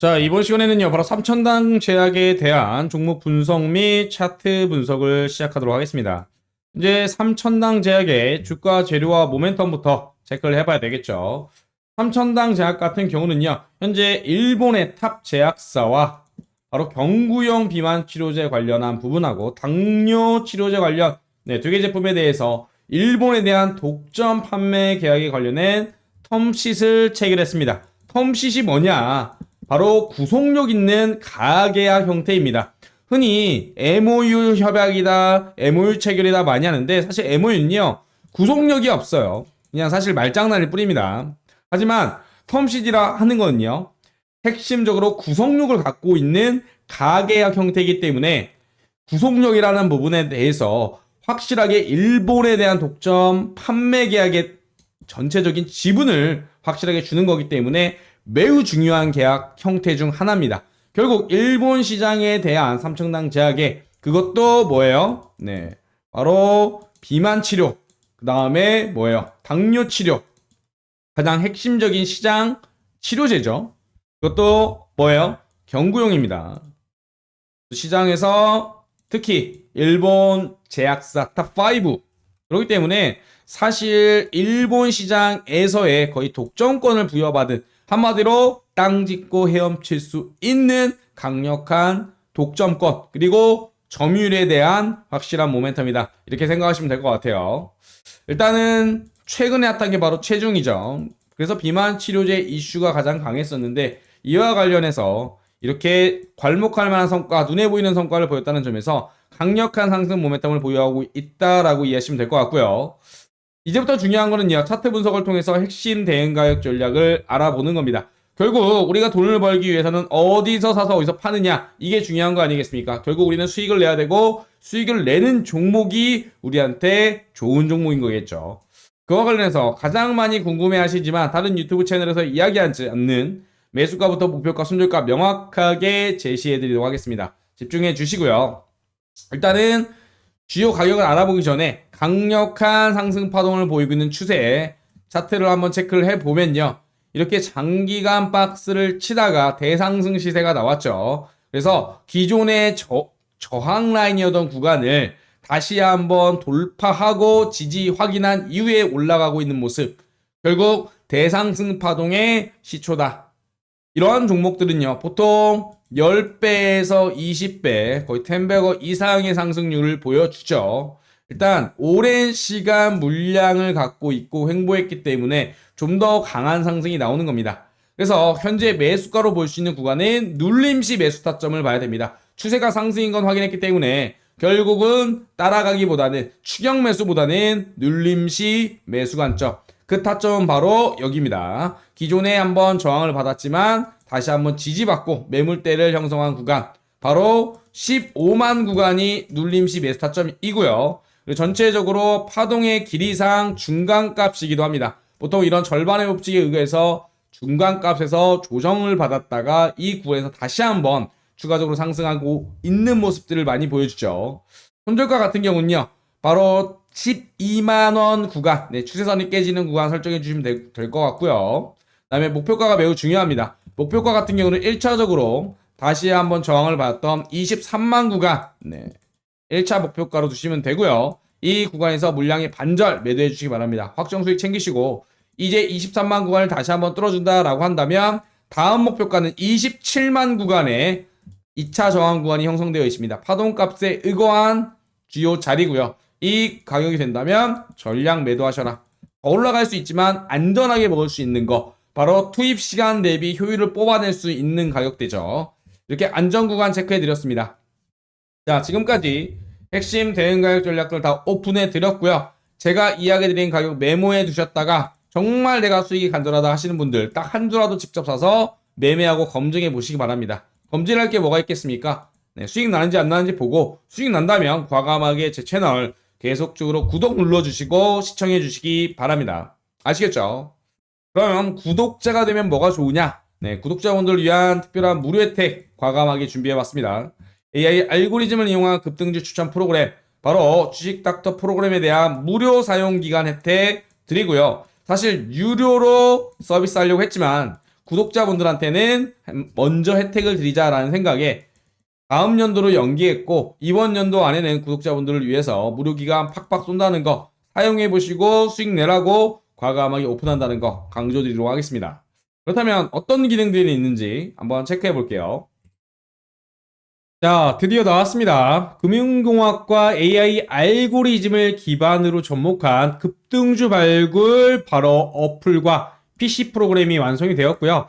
자, 이번 시간에는요, 바로 삼천당 제약에 대한 종목 분석 및 차트 분석을 시작하도록 하겠습니다. 이제 삼천당 제약의 주가 재료와 모멘텀부터 체크를 해봐야 되겠죠. 삼천당 제약 같은 경우는요, 현재 일본의 탑 제약사와 바로 경구용 비만 치료제 관련한 부분하고 당뇨 치료제 관련 네, 두 개 제품에 대해서 일본에 대한 독점 판매 계약에 관련된 텀쉿을 체결했습니다. 텀쉿이 뭐냐? 바로 구속력 있는 가계약 형태입니다. 흔히 MOU 협약이다, MOU 체결이다 많이 하는데 사실 MOU는요 구속력이 없어요. 그냥 사실 말장난일 뿐입니다. 하지만 텀시디라 하는 거는요 핵심적으로 구속력을 갖고 있는 가계약 형태이기 때문에 구속력이라는 부분에 대해서 확실하게 일본에 대한 독점 판매 계약의 전체적인 지분을 확실하게 주는 거기 때문에 매우 중요한 계약 형태 중 하나입니다. 결국 일본 시장에 대한 삼청당 제약에 그것도 뭐예요? 네. 바로 비만 치료. 그 다음에 뭐예요? 당뇨 치료. 가장 핵심적인 시장 치료제죠. 그것도 뭐예요? 경구용입니다. 시장에서 특히 일본 제약사 탑5 그렇기 때문에 사실 일본 시장에서의 거의 독점권을 부여받은 한마디로 땅 짚고 헤엄칠 수 있는 강력한 독점권 그리고 점유율에 대한 확실한 모멘텀이다. 이렇게 생각하시면 될 것 같아요. 일단은 최근에 핫한 게 바로 체중이죠. 그래서 비만 치료제 이슈가 가장 강했었는데 이와 관련해서 이렇게 괄목할 만한 성과 눈에 보이는 성과를 보였다는 점에서 강력한 상승 모멘텀을 보유하고 있다라고 이해하시면 될 것 같고요 이제부터 중요한 거는요 차트 분석을 통해서 핵심 대응 가격 전략을 알아보는 겁니다 결국 우리가 돈을 벌기 위해서는 어디서 사서 어디서 파느냐 이게 중요한 거 아니겠습니까? 결국 우리는 수익을 내야 되고 수익을 내는 종목이 우리한테 좋은 종목인 거겠죠. 그와 관련해서 가장 많이 궁금해 하시지만 다른 유튜브 채널에서 이야기하지 않는 매수가부터 목표가, 손절가 명확하게 제시해 드리도록 하겠습니다. 집중해 주시고요. 일단은 주요 가격을 알아보기 전에 강력한 상승 파동을 보이고 있는 추세에 차트를 한번 체크를 해보면요. 이렇게 장기간 박스를 치다가 대상승 시세가 나왔죠. 그래서 기존의 저, 저항 라인이었던 구간을 다시 한번 돌파하고 지지 확인한 이후에 올라가고 있는 모습. 결국 대상승 파동의 시초다. 이러한 종목들은요, 보통 10배에서 20배, 거의 10배거 이상의 상승률을 보여주죠. 일단, 오랜 시간 물량을 갖고 있고 횡보했기 때문에 좀 더 강한 상승이 나오는 겁니다. 그래서 현재 매수가로 볼 수 있는 구간은 눌림시 매수 타점을 봐야 됩니다. 추세가 상승인 건 확인했기 때문에 결국은 따라가기보다는 추격 매수보다는 눌림시 매수 관점. 그 타점은 바로 여기입니다. 기존에 한번 저항을 받았지만 다시 한번 지지받고 매물대를 형성한 구간. 바로 15만 구간이 눌림시 매수 타점이고요. 전체적으로 파동의 길이상 중간값이기도 합니다. 보통 이런 절반의 법칙에 의해서 중간값에서 조정을 받았다가 이 구에서 다시 한번 추가적으로 상승하고 있는 모습들을 많이 보여주죠. 손절가 같은 경우는요. 바로 12만원 구간, 네, 추세선이 깨지는 구간 설정해 주시면 될 것 같고요. 그 다음에 목표가가 매우 중요합니다. 목표가 같은 경우는 1차적으로 다시 한번 저항을 받았던 23만 구간, 네, 1차 목표가로 두시면 되고요. 이 구간에서 물량의 반절 매도해 주시기 바랍니다. 확정 수익 챙기시고 이제 23만 구간을 다시 한번 뚫어준다라고 한다면 다음 목표가는 27만 구간에 2차 저항 구간이 형성되어 있습니다. 파동값에 의거한 주요 자리고요. 이 가격이 된다면 전량 매도하셔라. 더 올라갈 수 있지만 안전하게 먹을 수 있는 거 바로 투입 시간 대비 효율을 뽑아낼 수 있는 가격대죠. 이렇게 안전 구간 체크해 드렸습니다. 자, 지금까지 핵심 대응 가격 전략들 다 오픈해 드렸고요. 제가 이야기 드린 가격 메모해 두셨다가 정말 내가 수익이 간절하다 하시는 분들 딱 한 주라도 직접 사서 매매하고 검증해 보시기 바랍니다. 검증할 게 뭐가 있겠습니까? 네, 수익 나는지 안 나는지 보고 수익 난다면 과감하게 제 채널 계속적으로 구독 눌러주시고 시청해 주시기 바랍니다. 아시겠죠? 그럼 구독자가 되면 뭐가 좋으냐? 네, 구독자분들 위한 특별한 무료 혜택 과감하게 준비해 봤습니다. AI 알고리즘을 이용한 급등주 추천 프로그램 바로 주식 닥터 프로그램에 대한 무료 사용 기간 혜택 드리고요. 사실 유료로 서비스 하려고 했지만 구독자분들한테는 먼저 혜택을 드리자라는 생각에 다음 연도로 연기했고 이번 연도 안에는 구독자분들을 위해서 무료 기간 팍팍 쏜다는 거 사용해 보시고 수익 내라고 과감하게 오픈한다는 거 강조드리도록 하겠습니다. 그렇다면 어떤 기능들이 있는지 한번 체크해 볼게요. 자, 드디어 나왔습니다. 금융공학과 AI 알고리즘을 기반으로 접목한 급등주 발굴 바로 어플과 PC 프로그램이 완성이 되었고요.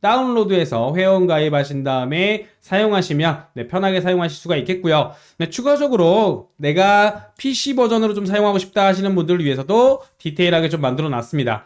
다운로드해서 회원 가입하신 다음에 사용하시면 네, 편하게 사용하실 수가 있겠고요. 네, 추가적으로 내가 PC 버전으로 좀 사용하고 싶다 하시는 분들을 위해서도 디테일하게 좀 만들어 놨습니다.